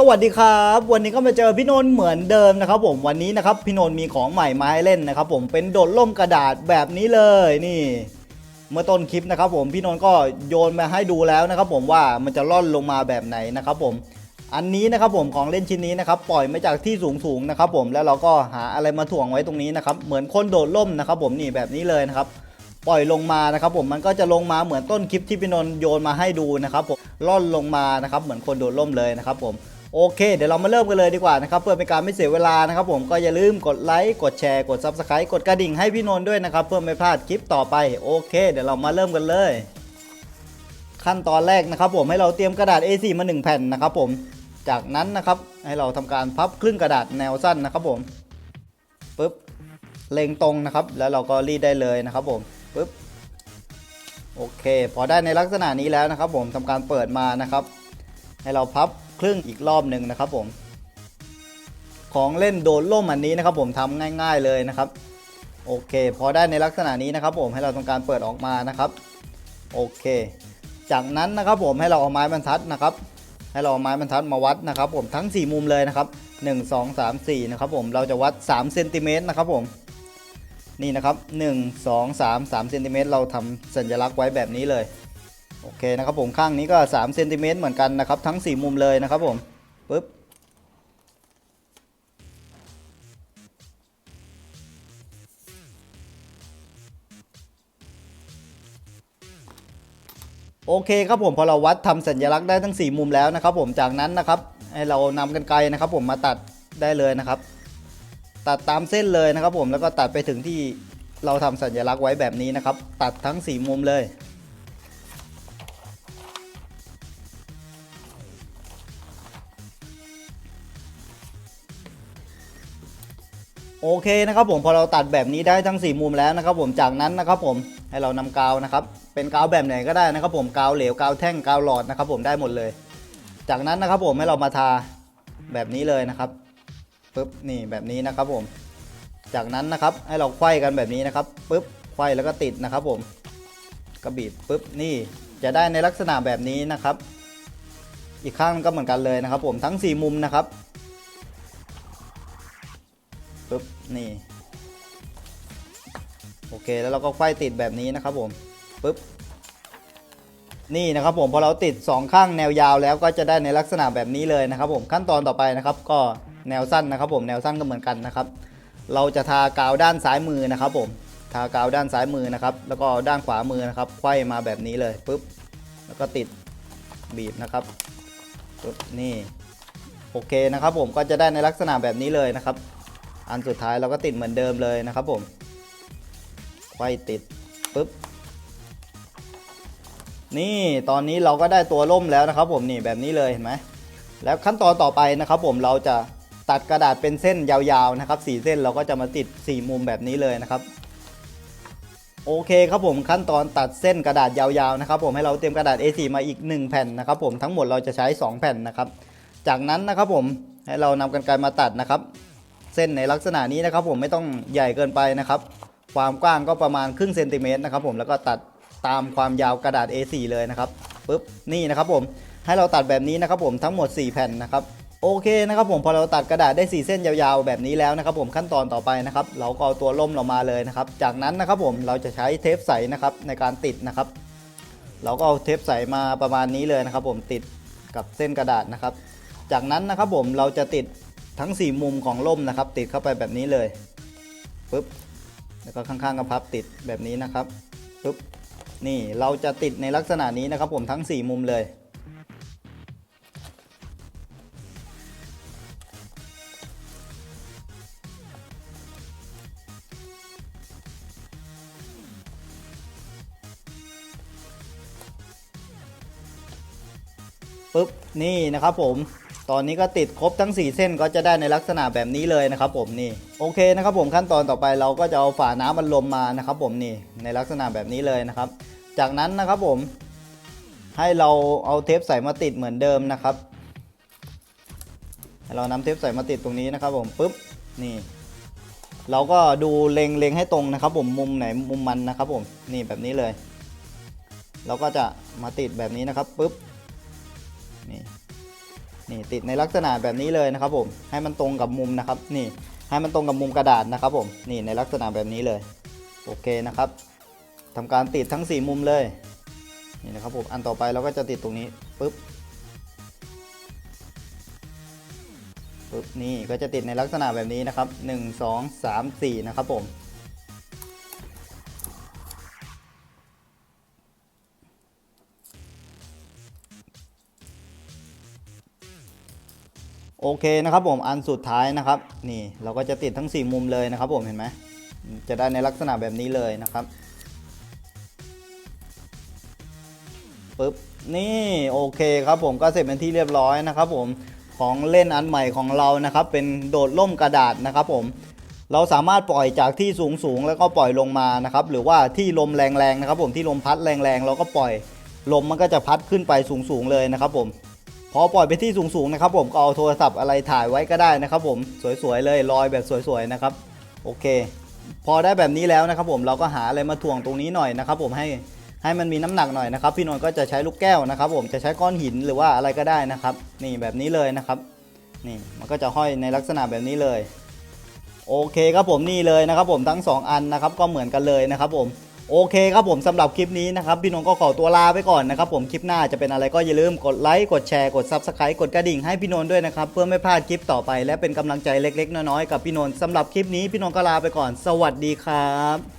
สวัสดีครับ วันนี้ก็มาเจอพี่นนท์เหมือนเดิมนะครับผมวันนี้นะครับพี่นนท์มีของใหม่มาให้เล่นนะครับผมเป็นโดดล่มกระดาษแบบนี้เลยนี่ เมื่อต้นคลิปนะครับผมพี่นนท์ก็โยนมาให้ดูแล้วนะครับผมว่ามันจะล่อนลงมาแบบไหนนะครับผมอันนี้นะครับผมของเล่นชิ้นนี้นะครับปล่อยมาจากที่สูงสูงนะครับผมแล้วเราก็หาอะไรมาถ่วงไว้ตรงนี้นะครับเหมือนคนโดดล่มนะครับผมนี่แบบนี้เลยนะครับปล่อยลงมานะครับผมมันก็จะลงมาเหมือนต้นคลิปที่พี่นนท์โยนมาให้ดูนะครับผมล่อนลงมานะครับเหมือนคนโดดล่มเลยนะครับผม โอเค เดี๋ยวเรามาเริ่มกันเลยดีกว่านะครับเพื่อเป็นการไม่เสียเวลานะครับผมก็อย่าลืมกดไลค์กดแชร์กด Subscribe กดกระดิ่งให้พี่นนท์ด้วยนะครับเพื่อไม่พลาดคลิปต่อไปโอเค เดี๋ยวเรามาเริ่มกันเลย ขั้นตอนแรกนะครับผมให้เราเตรียมกระดาษ A4 มา 1 แผ่นนะครับผมจากนั้นนะครับให้เราทำการพับครึ่งกระดาษแนวสั้นนะครับผมปึ๊บเล็งตรงนะครับ แล้วเราก็รีดได้เลยนะครับผมปึ๊บโอเค พอได้ในลักษณะนี้แล้วนะครับ ผมทำการเปิดมานะครับ ให้เราพับ ครึ่งอีกรอบหนึ่งนะครับผม ของเล่นโดนล่มอันนี้นะครับผมทำง่าย ๆเลยนะครับ โอเค พอได้ในลักษณะนี้นะครับ ผมให้เราทำการเปิดออกมานะครับโอเค จากนั้นนะครับผมให้เราเอาไม้บรรทัดนะครับ ให้เราเอาไม้บรรทัดมาวัดนะครับ ผมทั้ง 4 มุมเลยนะครับ 1 2 3 4นะครับผมเราจะวัด3เซนติเมตรนะครับผมนี่นะครับ 1 2 3 3เซนติเมตรเราทำสัญลักษณ์ไว้แบบนี้เลย โอเคนะครับผมข้างนี้ก็3เซนติเมตรเหมือนกันนะครับทั้ง 4 มุมเลยนะครับผมปึ๊บโอเคครับผมพอเราวัดทำสัญลักษณ์ได้ทั้ง 4 มุมแล้วนะครับ ผมจากนั้นนะครับให้เรานำกันไกรนะครับ ผมมาตัดได้เลยนะครับ ตัดตามเส้นเลยนะครับ ผมแล้วก็ตัดไปถึงที่เราทำสัญลักษณ์ไว้แบบนี้นะครับ ตัดทั้ง 4 มุมเลย โอเคนะครับผมพอเราตัดแบบนี้ได้ทั้ง 4 มุมแล้วนะครับผมจากนั้นนะครับผมให้เรานำกาวนะครับเป็นกาวแบบไหนก็ได้นะครับผมกาวเหลวกาวแท่งกาวหลอดนะครับผมได้หมดเลย จากนั้นนะครับผมให้เรามาทาแบบนี้เลยนะครับปึ๊บนี่แบบนี้นะครับผม จากนั้นนะครับให้เราไขว้กันแบบนี้นะครับปึ๊บไขว้แล้วก็ติดนะครับผมกระบีบปึ๊บนี่จะได้ในลักษณะแบบนี้นะครับ อีกข้างก็เหมือนกันเลยนะครับ ผมทั้ง 4 มุมนะครับ ปึ๊บนี่โอเคแล้วเราก็ไขว้ติดแบบนี้นะครับผมปึ๊บนี่นะครับผมพอเราติด 2 ข้างแนวยาวแล้วก็จะได้ในลักษณะแบบนี้เลยนะครับ ผมขั้นตอนต่อไปนะครับ ก็แนวสั้นนะครับ ผมแนวสั้นก็เหมือนกันนะครับ เราจะทากาวด้านซ้ายมือนะครับ ผมทากาวด้านซ้ายมือนะครับ แล้วก็ด้านขวามือนะครับไขว้มาแบบนี้เลยปุ๊บแล้วก็ติดบีบนะครับปุ๊บนี่โอเคนะครับ ผมก็จะได้ในลักษณะแบบนี้เลยนะครับ อันสุดท้ายเราก็ติดเหมือนเดิมเลยนะครับผมไขว้ติดปุ๊บนี่ตอนนี้เราก็ได้ตัวล่มแล้วนะครับ ผมนี่แบบนี้เลยเห็นไหมแล้วขั้นตอนต่อไปนะครับ ผมเราจะตัดกระดาษเป็นเส้นยาวๆนะครับสีเส้นเราก็จะมาติด 4 มุมแบบนี้เลยนะครับ โอเคครับผมขั้นตอนตัดเส้นกระดาษยาวๆนะครับผมให้เราเตรียมกระดาษ A4 มาอีก 1 แผ่นนะครับผมทั้งหมดเราจะใช้ 2 แผ่นนะครับ จากนั้นนะครับผมให้เรานำกันไกรมาตัดนะครับ ส้นในลักษณะนี้นะครับ ผมไม่ต้องใหญ่เกินไปนะครับ ความกว้างก็ประมาณครึ่งเซนติเมตรนะครับ ผมแล้วก็ตัดตามความยาวกระดาษ A4 เลยนะครับปุ๊บนี่นะครับผมให้เราตัดแบบนี้นะครับผมทั้งหมด 4 แผ่นนะครับโอเคนะครับผมพอเราตัดกระดาษได้ 4 เส้นยาวๆแบบนี้แล้วนะครับ ผมขั้นตอนต่อไปนะครับ เราก็เอาตัวล่มเรามาเลยนะครับ จากนั้นนะครับผมเราจะใช้เทปใสนะครับในการติดนะครับ เราก็เอาเทปใสมาประมาณนี้เลยนะครับ ผมติดกับเส้นกระดาษนะครับ จากนั้นนะครับผมเราจะติด ทั้ง 4 มุมของล่มนะครับ ติดเข้าไปแบบนี้เลยปึ๊บแล้วก็ข้างๆก็พับติดแบบนี้นะครับปึ๊บนี่เราจะติดในลักษณะนี้นะครับ ผมทั้ง 4 มุมเลยปุ๊บนี่นะครับผม ตอนนี้ก็ติดครบทั้ง 4 เส้นก็จะได้ในลักษณะแบบนี้เลยนะครับผมนี่โอเคนะครับผมขั้นตอนต่อไปเราก็จะเอาฝาน้ำมันลมมานะครับผมนี่ในลักษณะแบบนี้เลยนะครับ จากนั้นนะครับผม ให้เราเอาเทปใส่มาติดเหมือนเดิมนะครับให้เรานำเทปใส่มาติดตรงนี้นะครับผมปุ๊บนี่ เราก็ดูเล็งเล็งให้ตรงนะครับ ผมมุมไหนมุมมันนะครับผมนี่แบบนี้เลย เราก็จะมาติดแบบนี้นะครับปุ๊บ นี่ติดในลักษณะแบบนี้เลยนะครับผมให้มันตรงกับมุมนะครับ นี่ให้มันตรงกับมุมกระดาษนะครับผมนี่ในลักษณะแบบนี้เลยโอเคนะครับทำการติดทั้ง 4 มุมเลยนี่นะครับผมอันต่อไปเราก็จะติดตรงนี้ปุ๊บปุ๊บนี่ก็จะติดในลักษณะแบบนี้นะครับ 1 2 3 4 นะครับผม โอเคนะครับผมอันสุดท้ายนะครับ นี่เราก็จะติดทั้ง 4 มุมเลยนะครับผมเห็นไหมจะได้ในลักษณะแบบนี้เลยนะครับปึ๊บนี่โอเคครับผมก็เสร็จเป็นที่เรียบร้อยนะครับผมของเล่นอันใหม่ของเรานะครับ เป็นโดดล่มกระดาษนะครับผมเราสามารถปล่อยจากที่สูงสูงแล้วก็ปล่อยลงมานะครับ หรือว่าที่ลมแรงๆนะครับ ผมที่ลมพัดแรงๆเราก็ปล่อยลมมันก็จะพัดขึ้นไปสูงๆเลยนะครับ ผม พอปล่อยไปที่สูงๆนะครับผมก็เอาโทรศัพท์อะไรถ่ายไว้ก็ได้นะครับผมสวยๆเลยลอยแบบสวยๆนะครับโอเค พอได้แบบนี้แล้วนะครับผมเราก็หาอะไรมาถ่วงตรงนี้หน่อยนะครับผมให้ให้มันมีน้ำหนักหน่อยนะครับ พี่นนท์ก็จะใช้ลูกแก้วนะครับ ผมจะใช้ก้อนหินหรือว่าอะไรก็ได้นะครับ นี่แบบนี้เลยนะครับนี่มันก็จะห้อยในลักษณะแบบนี้เลย โอเคครับผมนี่เลยนะครับผมทั้ง 2 อันนะครับก็เหมือนกันเลยนะครับผม โอเคครับผมสำหรับคลิปนี้นะครับพี่นนท์ก็ขอตัวลาไปก่อนนะครับผมคลิปหน้าจะเป็นอะไรก็อย่าลืมกดไลค์กดแชร์กดซับสไครต์กดกระดิ่งให้พี่นนท์ด้วยนะครับเพื่อไม่พลาดคลิปต่อไปและเป็นกำลังใจเล็กๆ น้อยๆกับพี่นนท์สำหรับคลิปนี้พี่นนท์ก็ลาไปก่อน สวัสดีครับ